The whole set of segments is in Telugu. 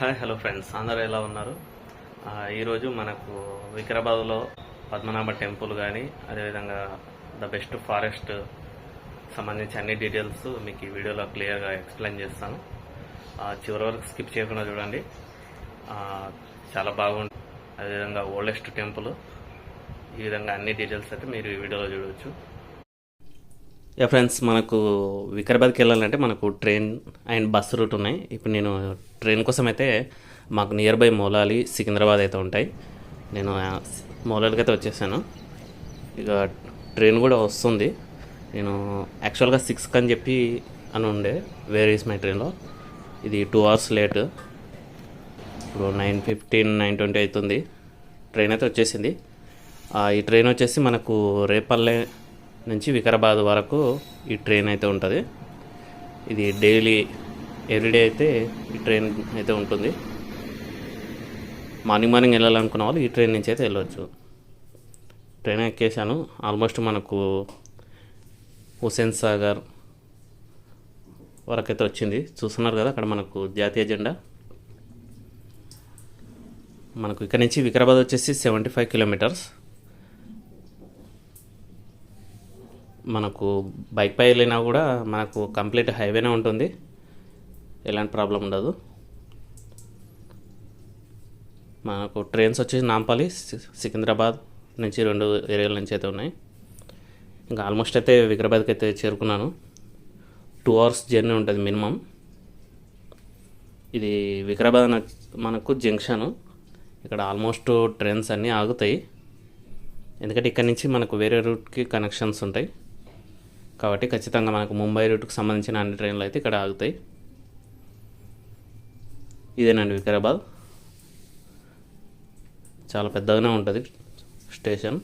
Hi hello friends. అందరూ ఎలా ఉన్నారు? ఈరోజు మనకు వికారాబాద్లో పద్మనాభ టెంపుల్ కానీ అదేవిధంగా ద బెస్ట్ ఫారెస్ట్ సంబంధించి అన్ని డీటెయిల్స్ మీకు ఈ వీడియోలో క్లియర్గా ఎక్స్ప్లెయిన్ చేస్తాను. చివరి వరకు స్కిప్ చేయకుండా చూడండి. చాలా బాగుంటుంది. అదేవిధంగా ఓల్డెస్ట్ టెంపుల్. ఈ విధంగా అన్ని డీటెయిల్స్ అయితే మీరు ఈ వీడియోలో చూడవచ్చు ఫ్రెండ్స్ మనకు వికారాబాద్కి వెళ్ళాలంటే మనకు ట్రైన్ అండ్ బస్ రూట్ ఉన్నాయి. ఇప్పుడు నేను ట్రైన్ కోసం అయితే మాకు నియర్ బై మౌలాలి సికింద్రాబాద్ అయితే ఉంటాయి. నేను ఆ మౌలాలికి అయితే వచ్చేసాను. ఇక ట్రైన్ కూడా వస్తుంది. నేను యాక్చువల్గా సిక్స్కి అని చెప్పి అని ఉండే. వేర్ ఈస్ మై ట్రైన్లో ఇది టూ అవర్స్ లేట్ ఇప్పుడు నైన్ ఫిఫ్టీన్ నైన్ ట్వంటీ అవుతుంది. ట్రైన్ అయితే వచ్చేసింది. ఈ ట్రైన్ వచ్చేసి మనకు రేపల్లె నుంచి వికారాబాద్ వరకు ఈ ట్రైన్ అయితే ఉంటుంది. ఇది డైలీ ఎవ్రీడే అయితే ఈ ట్రైన్ అయితే ఉంటుంది. మార్నింగ్ మార్నింగ్ వెళ్ళాలనుకున్న వాళ్ళు ఈ ట్రైన్ నుంచి అయితే వెళ్ళవచ్చు ట్రైన్ ఎక్కేసాను ఆల్మోస్ట్ మనకు హుసేన్ సాగర్ వరకు అయితే వచ్చింది. చూస్తున్నారు కదా అక్కడ మనకు జాతీయ జెండా. మనకు ఇక్కడ నుంచి వికారాబాద్ వచ్చేసి సెవెంటీ ఫైవ్ కిలోమీటర్స్ మనకు బైక్ పై వెళ్ళినా కూడా మనకు కంప్లీట్ హైవేనే ఉంటుంది. ఎలాంటి ప్రాబ్లం ఉండదు. మనకు ట్రైన్స్ వచ్చేసి నాంపల్లి సికింద్రాబాద్ నుంచి రెండు ఏరియాల నుంచి అయితే ఉన్నాయి. ఇంకా ఆల్మోస్ట్ అయితే వికారాబాద్కి అయితే చేరుకున్నాను. టూ అవర్స్ జర్నీ ఉంటుంది మినిమం. ఇది వికారాబాద్ మనకు జంక్షను. ఇక్కడ ఆల్మోస్ట్ ట్రైన్స్ అన్నీ ఆగుతాయి. ఎందుకంటే ఇక్కడ నుంచి మనకు వేరే రూట్కి కనెక్షన్స్ ఉంటాయి. కాబట్టి ఖచ్చితంగా మనకు ముంబై రూట్కి సంబంధించిన అన్ని ట్రైన్లు అయితే ఇక్కడ ఆగుతాయి. ఇదేనండి వికారాబాద్. చాలా పెద్దగానే ఉంటుంది స్టేషన్.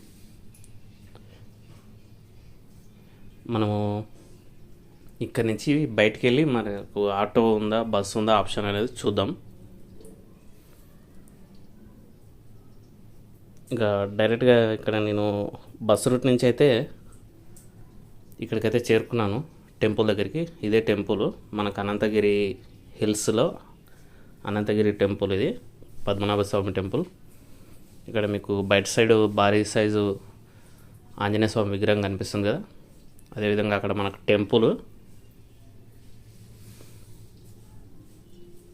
మనము ఇక్కడి నుంచి బయటికి వెళ్ళి మనకు ఆటో ఉందా బస్సు ఉందా ఆప్షన్ అనేది చూద్దాం. ఇంకా డైరెక్ట్గా ఇక్కడ నేను బస్సు రూట్ నుంచి అయితే ఇక్కడికైతే చేరుకున్నాను. టెంపుల్ దగ్గరికి. ఇదే టెంపుల్. మనకు అనంతగిరి హిల్స్లో అనంతగిరి టెంపుల్ ఇది. పద్మనాభ స్వామి టెంపుల్. ఇక్కడ మీకు బయట సైడ్ భారీ సైజు ఆంజనేయ స్వామి విగ్రహం కనిపిస్తుంది కదా. అదేవిధంగా అక్కడ మనకు టెంపుల్.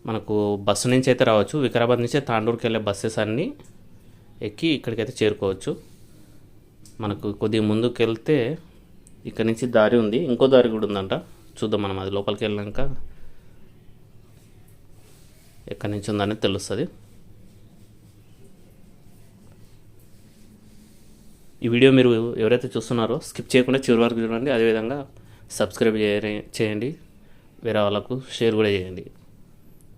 మనకు బస్సు నుంచి అయితే రావచ్చు. వికారాబాద్ నుంచే తాండూరుకి వెళ్ళే బస్సెస్ అన్నీ ఎక్కి ఇక్కడికైతే చేరుకోవచ్చు. మనకు కొద్దిగా ముందుకు వెళ్తే ఇక్కడ నుంచి దారి ఉంది. ఇంకో దారి కూడా ఉందంట. చూద్దాం మనం అది లోపలికి వెళ్ళాక ఎక్కడి నుంచి ఉందనేది తెలుస్తుంది. ఈ వీడియో మీరు ఎవరైతే చూస్తున్నారో స్కిప్ చేయకుండా చివరి వరకు చూడండి. అదేవిధంగా సబ్స్క్రైబ్ చేయ- చేయండి. వేరే వాళ్ళకు షేర్ కూడా చేయండి.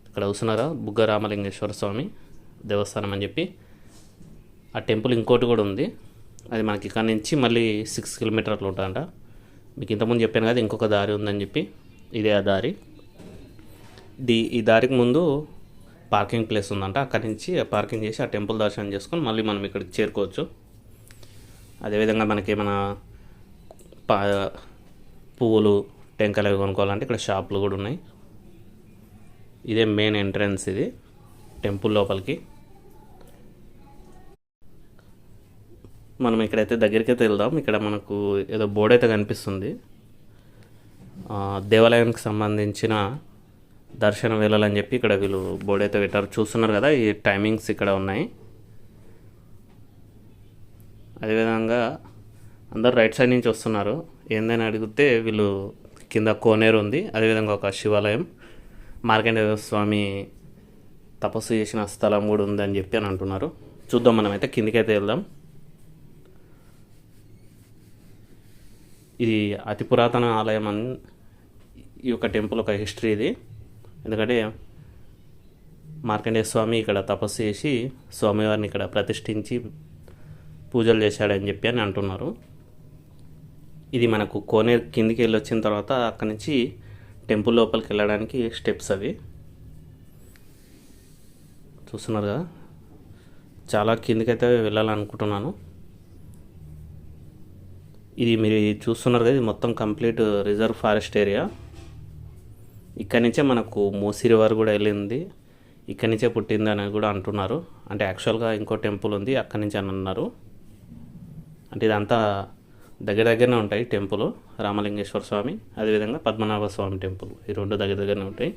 ఇక్కడ చూస్తున్నారా? బుగ్గ రామలింగేశ్వర స్వామి దేవస్థానం అని చెప్పి. ఆ టెంపుల్ ఇంకోటి కూడా ఉంది. అది మనకి ఇక్కడ నుంచి మళ్ళీ సిక్స్ కిలోమీటర్లు ఉంటుందంట. మీకు ఇంతకుముందు చెప్పాను కదా ఇంకొక దారి ఉందని చెప్పి ఇదే ఆ దారి. ది ఈ దారికి ముందు పార్కింగ్ ప్లేస్ ఉందంట. అక్కడి నుంచి పార్కింగ్ చేసి ఆ టెంపుల్ దర్శనం చేసుకొని మళ్ళీ మనం ఇక్కడికి చేరుకోవచ్చు. అదేవిధంగా మనకి ఏమైనా పా పువ్వులు టెంకాయలు అవి కొనుక్కోవాలంటే ఇక్కడ షాపులు కూడా ఉన్నాయి. ఇదే మెయిన్ ఎంట్రన్స్ ఇది టెంపుల్ లోపలికి. మనం ఇక్కడైతే దగ్గరికి అయితే వెళ్దాం. ఇక్కడ మనకు ఏదో బోర్డు అయితే కనిపిస్తుంది. దేవాలయానికి సంబంధించిన దర్శనం వెళ్ళాలని చెప్పి ఇక్కడ వీళ్ళు బోర్డు అయితే పెట్టారు. చూస్తున్నారు కదా ఈ టైమింగ్స్ ఇక్కడ ఉన్నాయి. అదేవిధంగా అందరు రైట్ సైడ్ నుంచి వస్తున్నారు. ఏందని అడిగితే వీళ్ళు కింద కోనేరు ఉంది. అదేవిధంగా ఒక శివాలయం మార్కండేయ స్వామి తపస్సు చేసిన స్థలం కూడా ఉందని చెప్పి అని అంటున్నారు. చూద్దాం మనమైతే కిందికైతే వెళ్దాం. ఇది అతి పురాతన ఆలయం అని ఈ యొక్క టెంపుల్ ఒక హిస్టరీ ఇది. ఎందుకంటే మార్కండేయ స్వామి ఇక్కడ తపస్సు చేసి స్వామివారిని ఇక్కడ ప్రతిష్ఠించి పూజలు చేశాడని చెప్పి అని అంటున్నారు. ఇది మనకు కోనేరు కిందికి వెళ్ళి వచ్చిన తర్వాత అక్కడి నుంచి టెంపుల్ లోపలికి వెళ్ళడానికి స్టెప్స్ అవి. చూస్తున్నారు కదా? చాలా కిందికైతే వెళ్ళాలనుకుంటున్నాను. ఇది మీరు చూస్తున్నారు కదా ఇది మొత్తం కంప్లీట్ రిజర్వ్ ఫారెస్ట్ ఏరియా. ఇక్కడి నుంచే మనకు మోసిరి వారు కూడా వెళ్ళింది. ఇక్కడి నుంచే పుట్టింది అని కూడా అంటున్నారు. అంటే యాక్చువల్గా ఇంకో టెంపుల్ ఉంది అక్కడి నుంచి అని అన్నారు. అంటే ఇదంతా దగ్గర దగ్గరనే ఉంటాయి టెంపుల్ రామలింగేశ్వర స్వామి అదేవిధంగా పద్మనాభ స్వామి టెంపుల్. ఈ రెండు దగ్గర దగ్గరనే ఉంటాయి.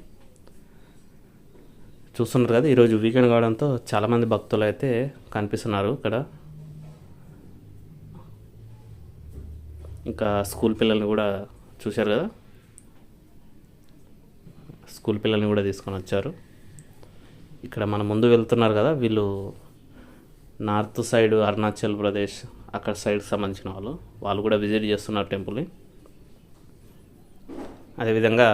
చూస్తున్నారు కదా ఈరోజు వీకెండ్ కావడంతో చాలామంది భక్తులు అయితే కనిపిస్తున్నారు ఇక్కడ. ఇంకా స్కూల్ పిల్లల్ని కూడా చూశారు కదా? స్కూల్ పిల్లల్ని కూడా తీసుకొని వచ్చారు. ఇక్కడ మన ముందు వెళ్తున్నారు కదా వీళ్ళు నార్త్ సైడ్ అరుణాచల్ ప్రదేశ్ అక్కడ సైడ్ సంబంధించిన వాళ్ళు. వాళ్ళు కూడా విజిట్ చేస్తున్నారు టెంపుల్ని. అదేవిధంగా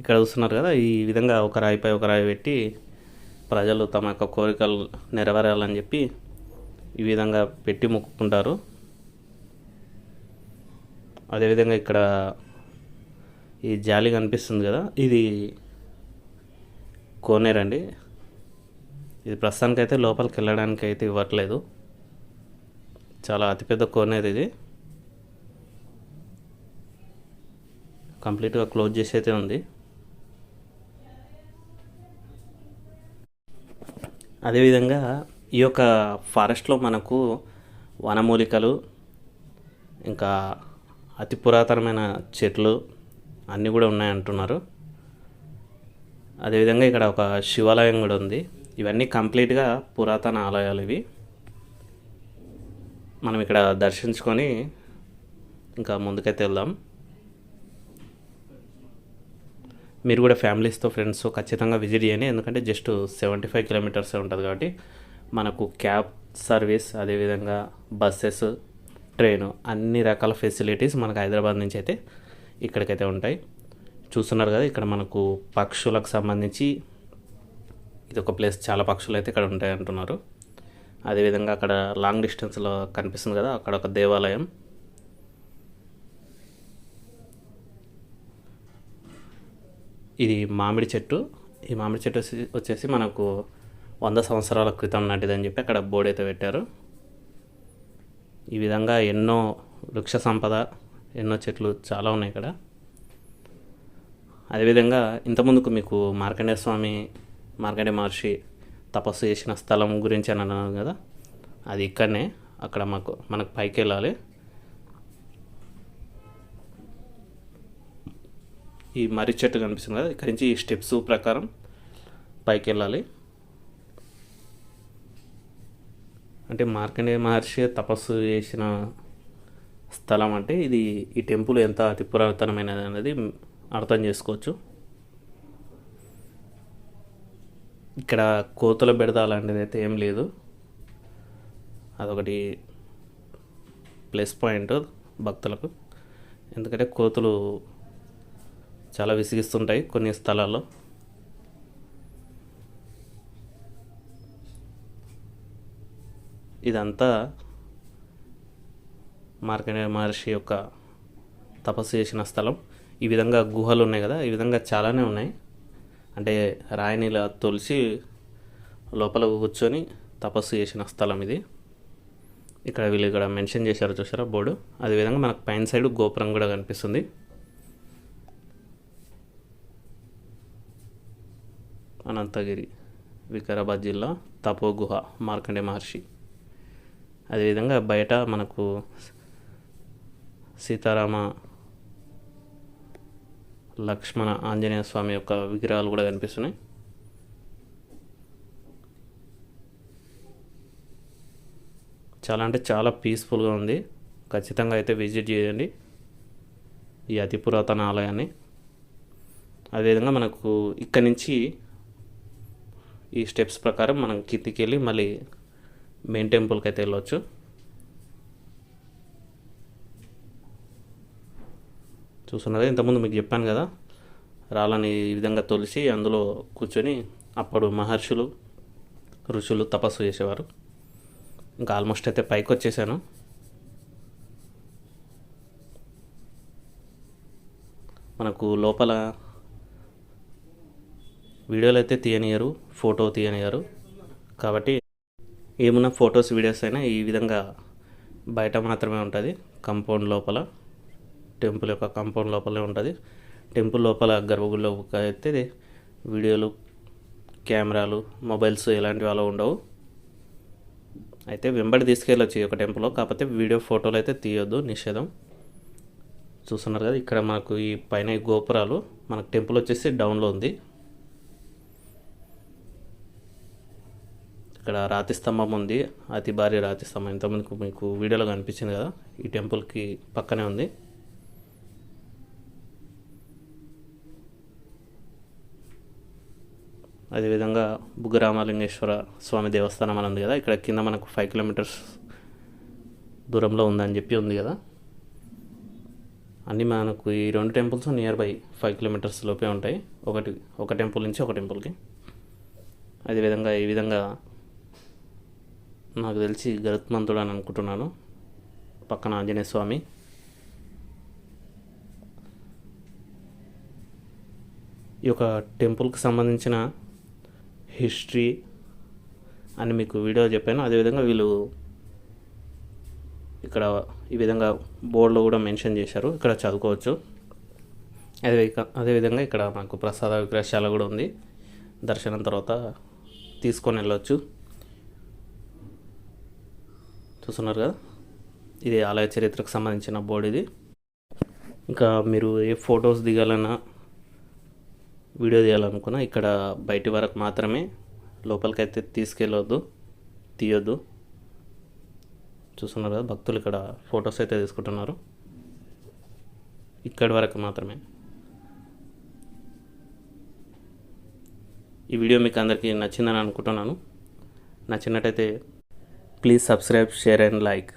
ఇక్కడ చూస్తున్నారు కదా ఈ విధంగా ఒక రాయిపై ఒక రాయి పెట్టి ప్రజలు తమ యొక్క కోరికలు నెరవేరాలని చెప్పి ఈ విధంగా పెట్టి మొక్కుకుంటారు. అదేవిధంగా ఇక్కడ ఈ జాలి కనిపిస్తుంది కదా ఇది కోనేరండి ఇది ప్రస్తుతానికైతే లోపలికి వెళ్ళడానికి అయితే ఇవ్వట్లేదు. చాలా అతిపెద్ద కోనేరు ఇది. కంప్లీట్గా క్లోజ్ చేసి అయితే ఉంది. అదేవిధంగా ఈ యొక్క ఫారెస్ట్లో మనకు వనమూలికలు ఇంకా అతి పురాతనమైన చెట్లు అన్నీ కూడా ఉన్నాయంటున్నారు. అదేవిధంగా ఇక్కడ ఒక శివాలయం కూడా ఉంది. ఇవన్నీ కంప్లీట్గా పురాతన ఆలయాలు ఇవి. మనం ఇక్కడ దర్శించుకొని ఇంకా ముందుకైతే వెళ్దాం. మీరు కూడా ఫ్యామిలీస్తో ఫ్రెండ్స్ ఖచ్చితంగా విజిట్ చేయండి. ఎందుకంటే జస్ట్ సెవెంటీ ఫైవ్ కిలోమీటర్స్ ఉంటుంది కాబట్టి మనకు క్యాబ్ సర్వీస్ అదేవిధంగా బస్సెస్ ట్రైను అన్ని రకాల ఫెసిలిటీస్ మనకు హైదరాబాద్ నుంచి అయితే ఇక్కడికైతే ఉంటాయి. చూస్తున్నారు కదా ఇక్కడ మనకు పక్షులకు సంబంధించి ఇది ఒక ప్లేస్ చాలా పక్షులు అయితే ఇక్కడ ఉంటాయి అంటున్నారు. అదేవిధంగా అక్కడ లాంగ్ డిస్టెన్స్లో కనిపిస్తుంది కదా అక్కడ ఒక దేవాలయం. ఇది మామిడి చెట్టు. ఈ మామిడి చెట్టు వచ్చి- వచ్చేసి మనకు వంద సంవత్సరాల క్రితం నాటిదని చెప్పి అక్కడ బోర్డు అయితే పెట్టారు. ఈ విధంగా ఎన్నో వృక్ష సంపద ఎన్నో చెట్లు చాలా ఉన్నాయి ఇక్కడ. అదేవిధంగా ఇంతకుముందుకు మీకు మార్కండేయ స్వామి మార్కండేయ మహర్షి తపస్సు చేసిన స్థలం గురించి అని అన్నాను కదా అది ఇక్కడనే అక్కడ మాకు మనకు పైకి వెళ్ళాలి. ఈ మర్రి చెట్టు కనిపిస్తుంది కదా ఇక్కడి నుంచి ఈ స్టెప్స్ ప్రకారం పైకి వెళ్ళాలి. అంటే మార్కండేయ మహర్షి తపస్సు చేసిన స్థలం అంటే ఇది ఈ టెంపుల్ ఎంత అతి పురాతనమైనది అనేది అర్థం చేసుకోవచ్చు. ఇక్కడ కోతుల బెడద అలాంటిది అయితే ఏం లేదు. అదొకటి ప్లస్ పాయింట్ భక్తులకు. ఎందుకంటే కోతులు చాలా విసిగిస్తుంటాయి కొన్ని స్థలాల్లో. ఇదంతా మార్కండేయ మహర్షి యొక్క తపస్సు చేసిన స్థలం. ఈ విధంగా గుహలు ఉన్నాయి కదా ఈ విధంగా చాలానే ఉన్నాయి. అంటే రాయినిలా తొలిసి లోపల కూర్చొని తపస్సు చేసిన స్థలం ఇది. ఇక్కడ వీళ్ళు ఇక్కడ మెన్షన్ చేశారు చూసారా బోర్డు? అదేవిధంగా మనకు పైన సైడ్ గోపురం కూడా కనిపిస్తుంది. అనంతగిరి వికారాబాద్ జిల్లా తపో గుహ మార్కండే మహర్షి. అదేవిధంగా బయట మనకు సీతారామ లక్ష్మణ ఆంజనేయ స్వామి యొక్క విగ్రహాలు కూడా కనిపిస్తున్నాయి. చాలా అంటే చాలా పీస్ఫుల్గా ఉంది. ఖచ్చితంగా అయితే విజిట్ చేయండి ఈ అతి పురాతన ఆలయాన్ని. అదేవిధంగా మనకు ఇక్కడి నుంచి ఈ స్టెప్స్ ప్రకారం మనం కిందికి వెళ్ళి మళ్ళీ మెయిన్ టెంపుల్కి అయితే వెళ్ళొచ్చు. చూస్తున్నారు ఇంతకుముందు మీకు చెప్పాను కదా రాళ్ళని ఈ విధంగా తొలిసి అందులో కూర్చొని అప్పుడు మహర్షులు ఋషులు తపస్సు చేసేవారు. ఇంకా ఆల్మోస్ట్ అయితే పైకి వచ్చేసాను. మనకు లోపల వీడియోలు అయితే తీయనియరు ఫోటో తీయనియరు. కాబట్టి ఏమున్నా ఫొటోస్ వీడియోస్ అయినా ఈ విధంగా బయట మాత్రమే ఉంటుంది. కంపౌండ్ లోపల టెంపుల్ యొక్క కంపౌండ్ లోపలే ఉంటుంది. టెంపుల్ లోపల గర్భగుడిలో అయితే వీడియోలు కెమెరాలు మొబైల్స్ ఇలాంటివి అలా ఉండవు. అయితే వెంబడి తీసుకెళ్ళొచ్చు ఈ ఒక టెంపుల్లో. కాకపోతే వీడియో ఫోటోలు అయితే తీయొద్దు నిషేధం. చూస్తున్నారు కదా ఇక్కడ మనకు ఈ పైన గోపురాలు మనకు టెంపుల్ వచ్చేసి డౌన్లో ఉంది. ఇక్కడ రాతి స్తంభం ఉంది. అతి భారీ రాతి స్తంభం. ఇంతమందికి మీకు వీడియోలో కనిపించింది కదా ఈ టెంపుల్కి పక్కనే ఉంది. అదేవిధంగా బుగ్గరామలింగేశ్వర స్వామి దేవస్థానం అని ఉంది కదా. ఇక్కడ కింద మనకు ఫైవ్ కిలోమీటర్స్ దూరంలో ఉందని చెప్పి ఉంది కదా. అన్నీ మనకు ఈ రెండు temples nearby five kilometres లోపే ఉంటాయి. ఒకటి ఒక టెంపుల్ నుంచి ఒక టెంపుల్కి అదేవిధంగా ఈ విధంగా నాకు తెలిసి గరుత్మంతుడు అని అనుకుంటున్నాను. పక్కన ఆంజనేయ స్వామి. ఈ యొక్క టెంపుల్కి సంబంధించిన హిస్టరీ అని మీకు వీడియో చెప్పాను. అదేవిధంగా వీళ్ళు ఇక్కడ ఈ విధంగా బోర్డులో కూడా మెన్షన్ చేశారు. ఇక్కడ చదువుకోవచ్చు. అదే అదేవిధంగా ఇక్కడ మనకు ప్రసాద విగ్రహశాల కూడా ఉంది. దర్శనం తర్వాత తీసుకొని వెళ్ళొచ్చు. చూస్తున్నారు కదా? ఇది ఆలయ చరిత్రకు సంబంధించిన బోర్డు ఇది. ఇంకా మీరు ఏ ఫొటోస్ దిగాలన్నా వీడియో తీయాలనుకున్నా ఇక్కడ బయటి వరకు మాత్రమే లోపలికైతే తీసుకెళ్ళవద్దు తీయొద్దు. చూస్తున్నారు కదా భక్తులు ఇక్కడ ఫొటోస్ అయితే తీసుకుంటున్నారు. ఇక్కడి వరకు మాత్రమే. ఈ వీడియో మీకు అందరికీ నచ్చిందని అనుకుంటున్నాను. నచ్చినట్టయితే please subscribe share and like